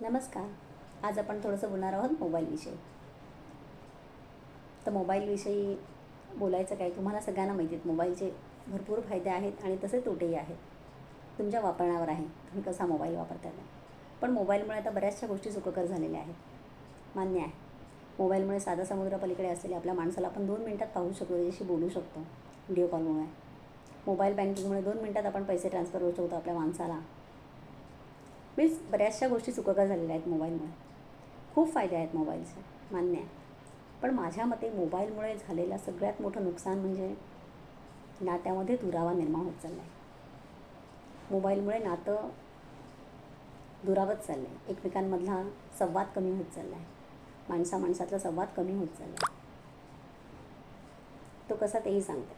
नमस्कार. आज आपण थोडंसं बोलणार आहोत मोबाईलविषयी तर मोबाईलविषयी बोलायचं काय? तुम्हाला सगळ्यांना माहिती आहेत मोबाईलचे भरपूर फायदे आहेत आणि तसे तोटेही आहेत. तुमच्या वापरण्यावर आहे. तुम्ही कसा मोबाईल वापरता पण मोबाईलमुळे आता बऱ्याचशा गोष्टी सुखकर झालेल्या आहेत. मान्य आहे. मोबाईलमुळे साधा समुद्रापलीकडे असलेल्या आपल्या माणसाला आपण दोन मिनटात पाहू शकतो त्याच्याशी बोलू शकतो व्हिडिओ कॉलमुळे. मोबाईल बँकिंगमुळे दोन मिनटात आपण पैसे ट्रान्सफर करू शकतो आपल्या माणसाला. मीन्स बऱ्याचशा गोष्टी चुकका झालेल्या आहेत मोबाईलमुळे. खूप फायदे आहेत मोबाईलचे मान्य आहे. पण माझ्या मते मोबाईलमुळे झालेलं सगळ्यात मोठं नुकसान म्हणजे नात्यामध्ये दुरावा निर्माण होत चालला आहे मोबाईलमुळे नातं दुरावत चाललं आहे एकमेकांमधला संवाद कमी होत चालला आहे माणसा माणसातला संवाद कमी होत चालला आहे तो कसा तेही सांगते.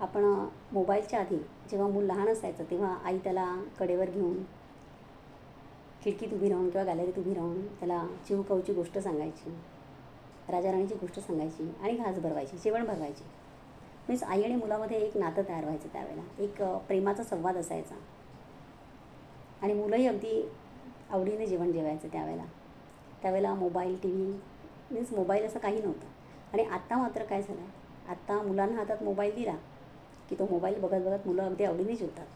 आपण मोबाईलच्या आधी जेव्हा मूल लहान असायचं तेव्हा आई त्याला कडेवर घेऊन खिडकीत उभी राहून किंवा गॅलरीत उभी राहून त्याला चिवकाऊची गोष्ट सांगायची राजाराणीची गोष्ट सांगायची आणि घास भरवायची जेवण भरवायची. मीन्स आई आणि मुलामध्ये एक नातं तयार व्हायचं त्यावेळेला. एक प्रेमाचा संवाद असायचा. आणि मुलंही अगदी आवडीने जेवण जेवायचं त्यावेळेला. त्यावेळेला mobile T V means mobile असं काही नव्हतं. आणि आत्ता मात्र काय झालं आहे आत्ता मुलांना हातात मोबाईल दिला की तो मोबाईल बघत बघत मुलं अगदी आवडीने जेवतात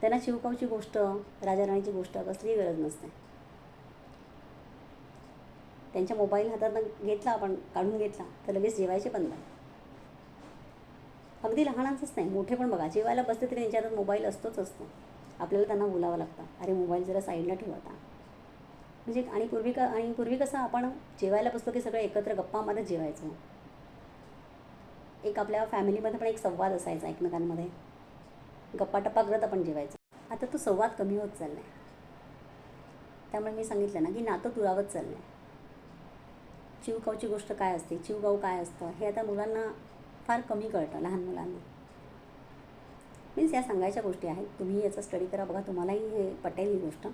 त्यांना शिवकावची गोष्ट राजाराणीची गोष्ट कसलीही गरज नसते. त्यांच्या मोबाईल हातात घेतला आपण काढून घेतला तर लगेच जेवायचे बंद अगदी लहानांचंच नाही मोठे पण बघा. जेवायला बसते तरी त्यांच्या हातात मोबाईल असतोच असतो. आपल्याला त्यांना बोलावं लागतं. अरे मोबाईल जरा साईडला ठेवता म्हणजे आणि पूर्वी का आणि पूर्वी कसं आपण जेवायला बसतो की सगळं एकत्र गप्पामध्ये जेवायचं. एक आपल्या फॅमिलीमध्ये पण एक संवाद असायचा एकमेकांमध्ये. गप्पाटप्पा करत आपण जेवायचो. आता तो संवाद कमी होत चालला आहे त्यामुळे मी सांगितलं ना की नातं दुरावत चाललं आहे चिवगावची गोष्ट काय असते? चिवगाव काय असतं? हे आता मुलांना फार कमी कळतं लहान मुलांना. मीन्स या सांगायच्या गोष्टी आहेत. तुम्ही याचा स्टडी करा बघा तुम्हालाही हे पटेल ही गोष्ट.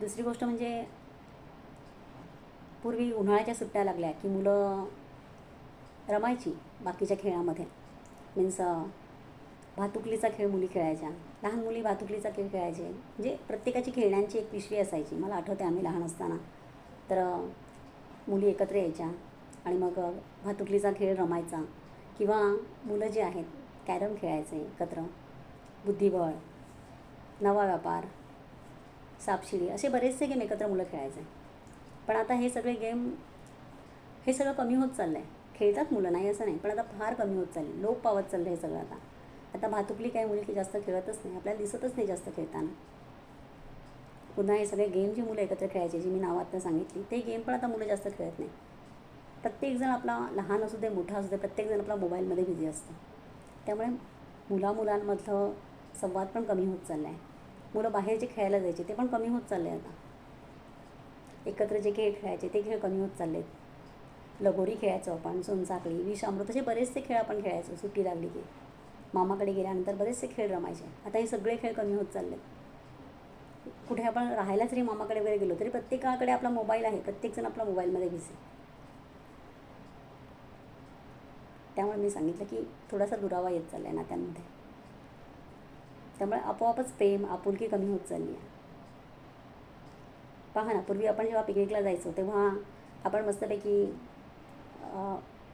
दुसरी गोष्ट म्हणजे पूर्वी उन्हाळ्याच्या सुट्ट्या लागल्या की मुलं रमायची बाकीच्या खेळामध्ये. मीन्स भातुकलीचा खेळ मुली खेळायच्या. लहान मुली भातुकलीचा खेळ खेळायचे. म्हणजे प्रत्येकाची खेळण्यांची एक पिशवी असायची. मला आठवते आम्ही लहान असताना. तर मुली एकत्र यायच्या आणि मग भातुकलीचा खेळ रमायचा. किंवा मुलं जे आहेत कॅरम खेळायचे एकत्र. बुद्धिबळ नवा व्यापार सापशिडी असे बरेचसे गेम एकत्र मुलं खेळायचे. पण आता हे सगळे गेम हे सगळं कमी होत चाललं आहे खेळतात मुलं नाही असं नाही. पण आता फार कमी होत चालली. लोप पावत चाललं हे सगळं आता. आता भातुकली काही मुली की जास्त खेळतच नाही. आपल्याला दिसतच नाही जास्त खेळताना. पुन्हा हे सगळे गेम जी मुलं एकत्र खेळायचे जी मी नावात सांगितली ते गेम पण आता मुलं जास्त खेळत नाही. प्रत्येकजण आपला लहान असू दे मोठा असू दे प्रत्येकजण आपला मोबाईलमध्ये बिझी असतं. त्यामुळे मुलामुलांमधलं संवाद पण कमी होत चालला आहे मुलं बाहेर जे खेळायला जायचे ते पण कमी होत चालले आहे आता. एकत्र जे खेळ खेळायचे ते खेळ कमी होत चालले आहेत लगोरी खेळायचो आपण सोनचाकळी विषामृत असे बरेचसे खेळ आपण खेळायचो सुट्टी लागली की. मामाकडे गेल्यानंतर बरेचसे खेळ रमायचे. आता हे सगळे खेळ कमी होत चालले कुठे आपण राहायला जरी मामाकडे वगैरे गेलो तरी प्रत्येकाकडे आपला मोबाईल आहे. प्रत्येकजण आपला मोबाईलमध्ये बिझी. त्यामुळे मी सांगितलं की थोडासा दुरावा येत चालला आहे नात्यांमध्ये. त्यामुळे आपोआपच प्रेम आपुलकी कमी होत चालली आहे. पहा ना पूर्वी आपण जेव्हा पिकनिकला जायचो तेव्हा आपण मस्तपैकी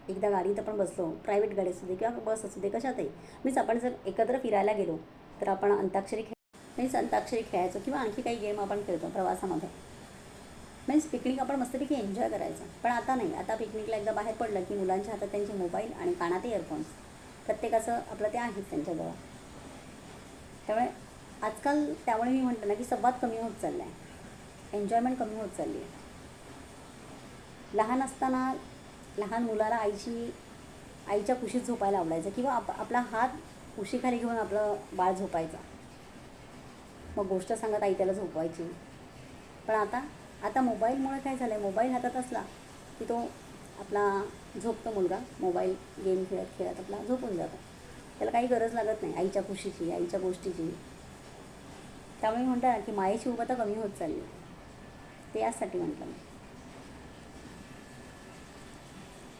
एकदा गाडीत आपण बसलो प्रायव्हेट गाडी असू दे किंवा बस असू दे कशातही. मीन्स आपण जर एकत्र फिरायला गेलो तर आपण अंताक्षरी खेळ मीन्स अंताक्षरी खेळायचो किंवा आणखी काही गेम आपण खेळतो प्रवासामध्ये. मीन्स पिकनिक आपण मस्तपैकी एन्जॉय करायचं. पण आता नाही. आता पिकनिकला एकदा बाहेर पडलं की मुलांच्या हातात त्यांचे मोबाईल आणि कानात इयरफोन्स प्रत्येकाचं आपलं ते आहेत त्यांच्याजवळ. त्यामुळे आजकाल त्यामुळे मी म्हणतो ना की संवाद कमी होत चालला आहे एन्जॉयमेंट कमी होत चालली आहे लहान असताना लहान मुलाला आईची आईच्या कुशीत झोपायला आवडायचं किंवा आप आपला हात कुशीखाली घेऊन आपलं बाळ झोपायचं. मग गोष्ट सांगत आई त्याला झोपवायची. पण आता आता मोबाईलमुळे काय झालं आहे मोबाईल हातात असला की तो आपला झोपतो मुलगा मोबाईल गेम खेळत खेळत आपला झोपून जातो. त्याला काही गरज लागत नाही आईच्या खुशीची आईच्या गोष्टीची. त्यामुळे म्हणतात ना की मायेची उभं तर कमी होत चालली. ते यासाठी म्हटलं मी.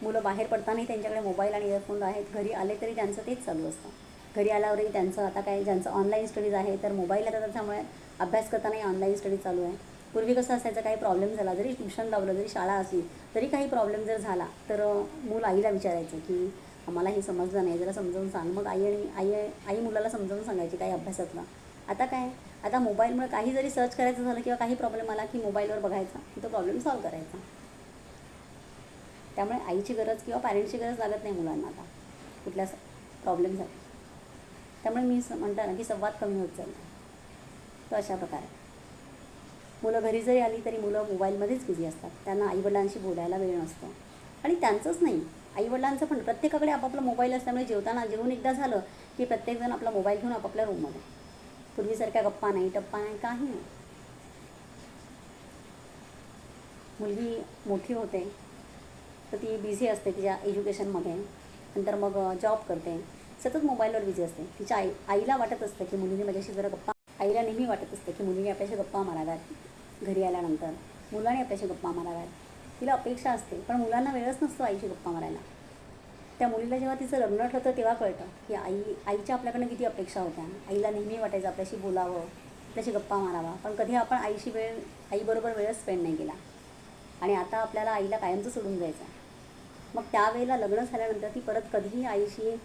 मुलं बाहेर पडतानाही त्यांच्याकडे मोबाईल आणि इयरफोन आहेत. घरी आले तरी त्यांचं तेच चालू असतं. घरी आल्यावरही त्यांचं आता काय ज्यांचं ऑनलाईन स्टडीज आहे तर मोबाईल आता त्याच्यामुळे अभ्यास करतानाही ऑनलाईन स्टडी चालू आहे. पूर्वी कसं असायचं काही प्रॉब्लेम झाला जरी ट्युशन लावलं जरी शाळा असली तरी काही प्रॉब्लेम जर झाला तर मूल आईला विचारायचं की आम्हाला हे समजलं नाही जरा समजावून सांग. मग आई आणि आई आई मुलाला समजावून सांगायची काही अभ्यासातलं आता काय? आता मोबाईलमुळे काही जरी सर्च करायचं झालं किंवा काही प्रॉब्लेम आला की मोबाईलवर बघायचा तो प्रॉब्लेम सॉल्व्ह करायचा. त्यामुळे आईची गरज किंवा पॅरेंट्सची गरज लागत नाही मुलांना आता. कुठल्या प्रॉब्लेमसाठी त्यामुळे मी स- म्हणता ना की संवाद कमी होत चालला तर अशा प्रकारे. मुलं घरी जरी आली तरी मुलं मोबाईलमध्येच बिझी असतात. त्यांना आईवडिलांशी बोलायला वेळ नसतो. आणि त्यांचंच नाही. आईवडिलांचं पण प्रत्येकाकडे आपापला मोबाईल असल्यामुळे जेवताना जेवून एकदा झालं की प्रत्येकजण आपला मोबाईल घेऊन आपापल्या रूममध्ये पूर्वीसारख्या गप्पा नाही टप्पा नाही काही नाही. मुलगी मोठी होते. तर ती बिझी असते तिच्या एज्युकेशनमध्ये नंतर मग जॉब करते. सतत मोबाईलवर बिझी असते. तिच्या आई आईला वाटत असतं की मुलीने माझ्याशी जरा गप्पा आईला नेहमी वाटत असतं की मुलीने आपल्याशी गप्पा माराव्यात घरी आल्यानंतर. मुलाने आपल्याशी गप्पा माराव्यात. तिला अपेक्षा असते पण मुलांना वेळच नसतो आईशी गप्पा मारायला. त्या मुलीला जेव्हा तिचं लग्न ठरतं तेव्हा कळतं की आई आईच्या आपल्याकडनं किती अपेक्षा होत्या. आईला नेहमी वाटायचं आपल्याशी बोलावं आपल्याशी गप्पा मारावा. पण कधी आपण आईशी वेळ आईबरोबर वेळच स्पेंड नाही केला. आणि आता आपल्याला आईला कायमचं सोडून जायचं मग त्यावेळेला लग्न झाल्यानंतर ती परत कधीही आईशी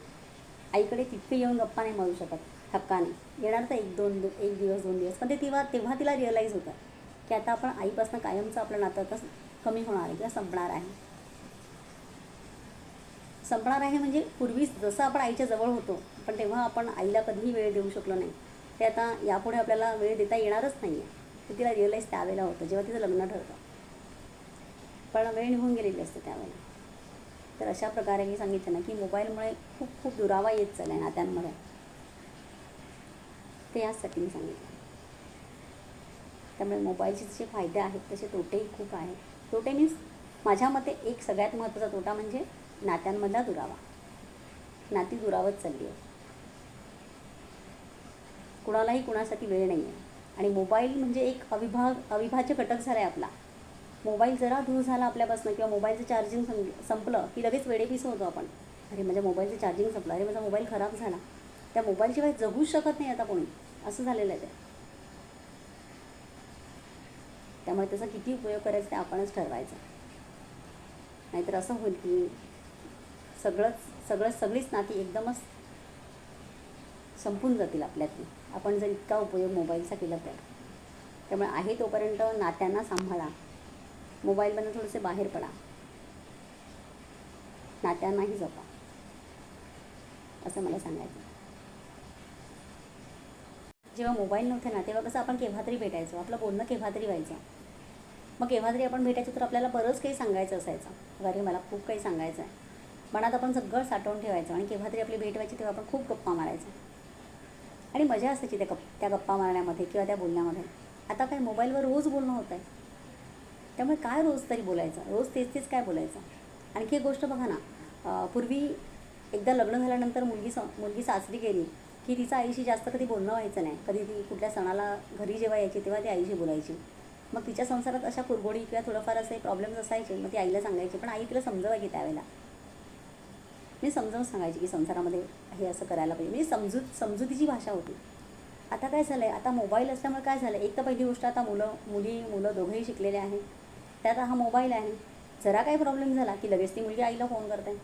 आईकडे तितके येऊन गप्पा नाही मारू शकत हक्काने येणार तर एक दोन दो- एक दिवस दोन दिवस. पण ते तेव्हा तेव्हा तिला रिअलाईज होतं की आता आपण आईपासून कायमचं आपलं नातं आता कमी होणार आहे किंवा संपणार आहे. संपणार आहे म्हणजे पूर्वी जसं आपण आईच्या जवळ होतो पण तेव्हा आपण आईला कधीही वेळ देऊ शकलो नाही. ते आता यापुढे आपल्याला वेळ देता येणारच नाही आहे ते तिला रिअलाईज त्यावेळेला होतं जेव्हा तिचं लग्न ठरतं. पण वेळ निघून गेलेली असते त्यावेळेला. तर अशा प्रकारे मी सांगितलं ना की मोबाईलमुळे खूप खूप दुरावा येत चालला आहे नात्यांमध्ये ते याचसाठी मी सांगितलं. त्यामुळे मोबाईलचे जे फायदे आहेत तसे तोटेही खूप आहेत. तोटे मीन्स माझ्या मते एक सगळ्यात महत्त्वाचा तोटा म्हणजे नात्यांमधला दुरावा. नाती दुरावत चालली आहे कुणालाही कुणासाठी वेळ नाही आहे आणि मोबाईल म्हणजे एक अविभाग अविभाज्य घटक झाला आहे आपला. मोबाईल जरा दूर झाला आपल्यापासून किंवा मोबाईलचं चार्जिंग सं संपलं की लगेच वेडेपीस होतो आपण. अरे माझ्या मोबाईलचं चार्जिंग संपलं. अरे माझा मोबाईल खराब झाला. त्या मोबाईलशिवाय जगूच शकत नाही आता कोणी. असं झालेलं आहे ते. त्यामुळे त्याचा किती उपयोग करायचा ते आपणच ठरवायचं. नाहीतर असं होईल की सगळंच सगळं सगळीच नाती एकदमच संपून जातील आपल्यातली. आपण जर इतका उपयोग मोबाईलचा केला तर. त्यामुळे आहे तोपर्यंत नात्यांना सांभाळा. मोबाईलमधनं थोडेसे बाहेर पडा. नात्यांनाही जपा. असं मला सांगायचं. जेव्हा मोबाईल नव्हते ना तेव्हा कसं आपण केव्हा तरी भेटायचो. आपलं बोलणं केव्हा तरी व्हायचं. मग केव्हा तरी आपण भेटायचो तर आपल्याला बरंच काही सांगायचं असायचं. अरे मला खूप काही सांगायचं आहे मनात आपण सगळं साठवून ठेवायचं आणि केव्हा तरी आपली भेट व्हायची तेव्हा आपण खूप गप्पा मारायचो. आणि मजा असायची त्या गप त्या गप्पा मारण्यामध्ये किंवा त्या बोलण्यामध्ये. आता काय मोबाईलवर रोज बोलणं होतं आहे त्यामुळे काय रोज तरी बोलायचं? रोज तेच तेच काय बोलायचं? आणखी एक गोष्ट बघा ना पूर्वी एकदा लग्न झाल्यानंतर मुलगी स मुलगी सासरी गेली की तिचा आईशी जास्त कधी बोलणं व्हायचं नाही. कधी ती कुठल्या सणाला घरी जेव्हा यायची तेव्हा ती आईशी बोलायची. मग तिच्या संसारात अशा कुरगोडी किंवा थोडंफार असे प्रॉब्लेम्स असायचे मग ती आईला सांगायची पण आई तिला समजवायची त्यावेळेला. मी समजावून सांगायची की संसारामध्ये हे असं करायला पाहिजे. म्हणजे समजूत समजुतीची भाषा होती. आता काय झालं आहे आता मोबाईल असल्यामुळे काय झालं एक तर पहिली गोष्ट आता मुलं मुली मुलं दोघंही शिकलेले आहे त्यात हा मोबाईल आहे. जरा काही प्रॉब्लेम झाला की लगेच ती मुलगी आईला फोन करते.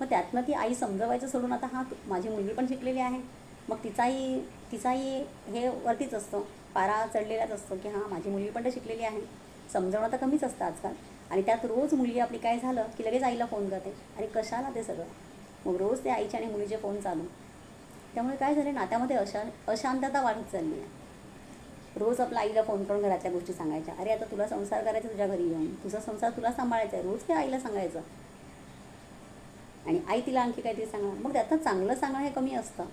मग त्यातनं ती आई समजवायचं सोडून आता हा माझी मुलगी पण शिकलेली आहे. मग तिचाही तिचाही हे वरतीच असतो. पारा चढलेलाच असतो की हां माझी मुलगी पण तर शिकलेली आहे. समजवणं तर कमीच असतं आजकाल. आणि त्यात रोज मुलगी आपली काय झालं की लगेच आईला फोन करते. आणि कशाला ते सगळं? मग रोज ते आईचे आणि मुलीचे फोन चालू. त्यामुळे काय झालं? नात्यामध्ये अशा अशांतता वाढत चालली आहे. रोज आपल्या आईला फोन करून घरातल्या गोष्टी सांगायच्या. अरे आता तुला संसार करायचा तुझ्या घरी येऊन. तुझा संसार तुला सांभाळायचा आहे. रोज ते आईला सांगायचं. आणि आई तिला आणखी काहीतरी सांगणार. मग त्यातनं चांगलं सांगणं हे कमी असतं.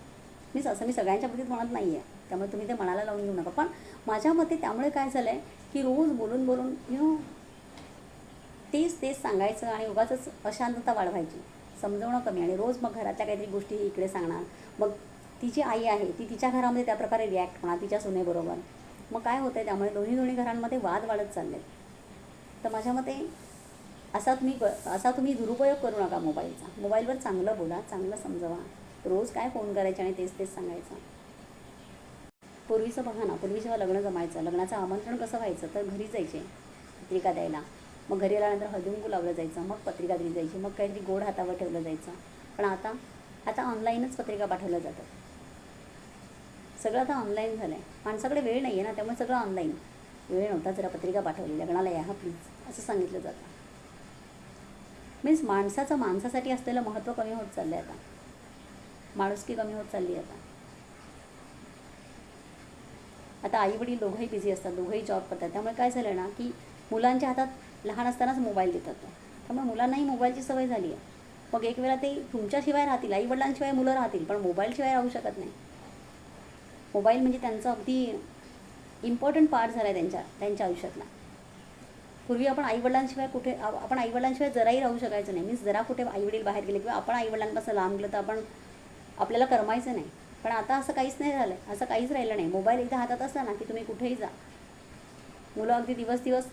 मी असं मी सगळ्यांच्या बाबतीत म्हणत नाही आहे त्यामुळे तुम्ही ते मनाला लावून घेऊ नका. पण माझ्या मते त्यामुळे काय झालं आहे की रोज बोलून बोलून यू नो तेच तेच सांगायचं आणि उगाच अशांतता वाढवायची. समजवणं कमी. आणि रोज मग घरातल्या काहीतरी गोष्टी इकडे सांगणार. मग तिची आई आहे ती तिच्या घरामध्ये त्याप्रकारे रिॲक्ट होणार तिच्या सुनेबरोबर. मग काय होतं आहे त्यामुळे दोन्ही दोन्ही घरांमध्ये वाद वाढत चालले तर माझ्या मते असा तुम्ही ब असा तुम्ही दुरुपयोग करू नका मोबाईलचा. मोबाईलवर चांगलं बोला चांगलं समजवा. रोज काय फोन करायचे आणि तेच तेच सांगायचं. पूर्वीचं बघा ना पूर्वी जेव्हा लग्न जमायचं लग्नाचं आमंत्रण कसं व्हायचं? तर घरी जायचे पत्रिका द्यायला. मग घरी आल्यानंतर हळदुंकू लावलं जायचं मग पत्रिका दिली जायची मग काहीतरी गोड हातावर ठेवलं जायचं. पण आता आता ऑनलाईनच पत्रिका पाठवल्या जातात. सगळं आता ऑनलाईन झालं आहे माणसाकडे वेळ नाही आहे ना त्यामुळे सगळं ऑनलाईन वेळ नव्हता जरा पत्रिका पाठवली लग्नाला या हा प्लीज असं सांगितलं जातं. मीन्स माणसाचं माणसासाठी असलेलं महत्त्व कमी होत चाललं आहे आता. माणुसकी कमी होत चालली आहे आता. आता आई वडील दोघंही बिझी असतात दोघंही जॉब करतात. त्यामुळे काय झालं ना की मुलांच्या हातात लहान असतानाच मोबाईल देतात. त्यामुळे मुलांनाही मोबाईलची सवय झाली आहे. मग एक वेळा ते तुमच्याशिवाय राहतील आई वडिलांशिवाय मुलं राहतील पण मोबाईलशिवाय राहू शकत नाही. मोबाईल म्हणजे त्यांचं अगदी इम्पॉर्टंट पार्ट झाला आहे त्यांच्या त्यांच्या आयुष्यातला. पूर्वी आपण आईवडिलांशिवाय कुठे आपण आईवडिलांशिवाय जराही राहू शकायचं नाही. मीन्स जरा कुठे आईवडील बाहेर गेले किंवा आपण आईवडिलांपासून लांब गेलं तर आपण आपल्याला करमायचं नाही. पण आता असं काहीच नाही झालं आहे असं काहीच राहिलं नाही. मोबाईल एकदा हातात असला ना की तुम्ही कुठेही जा. मुलं अगदी दिवस दिवस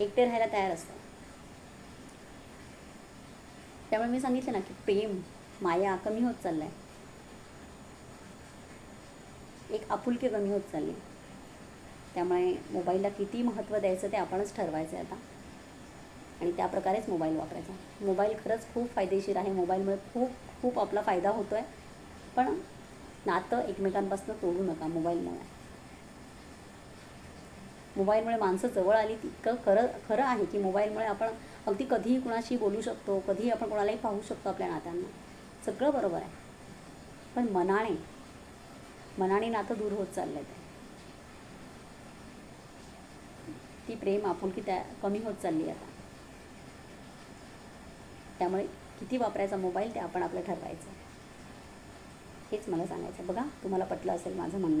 एकटे राहायला तयार असतात. त्यामुळे मी सांगितलं ना की प्रेम माया कमी होत चाललं आहे एक आपुलकी कमी होत चालली. त्यामुळे मोबाईलला किती महत्त्व द्यायचं ते आपणच ठरवायचं आहे आता. आणि त्याप्रकारेच मोबाईल वापरायचा. मोबाईल खरंच खूप फायदेशीर आहे. मोबाईलमुळे खूप खूप आपला फायदा होतो आहे पण नातं एकमेकांपासून तोडू नका मोबाईलमुळे मोबाईलमुळे माणसं जवळ आली तितकं खरं खरं आहे की मोबाईलमुळे आपण अगदी कधीही कुणाशी बोलू शकतो. कधीही आपण कोणालाही पाहू शकतो आपल्या नात्यांना. सगळं बरोबर आहे. पण मनाने मनाने नातं दूर होत चाललं आहे ती प्रेम आपुलकी त्या कमी होत चालली आहे आता. त्यामुळे किती वापरायचा मोबाईल ते आपण आपलं ठरवायचं. हेच मला सांगायचं बघा तुम्हाला पटलं असेल माझं म्हणणं.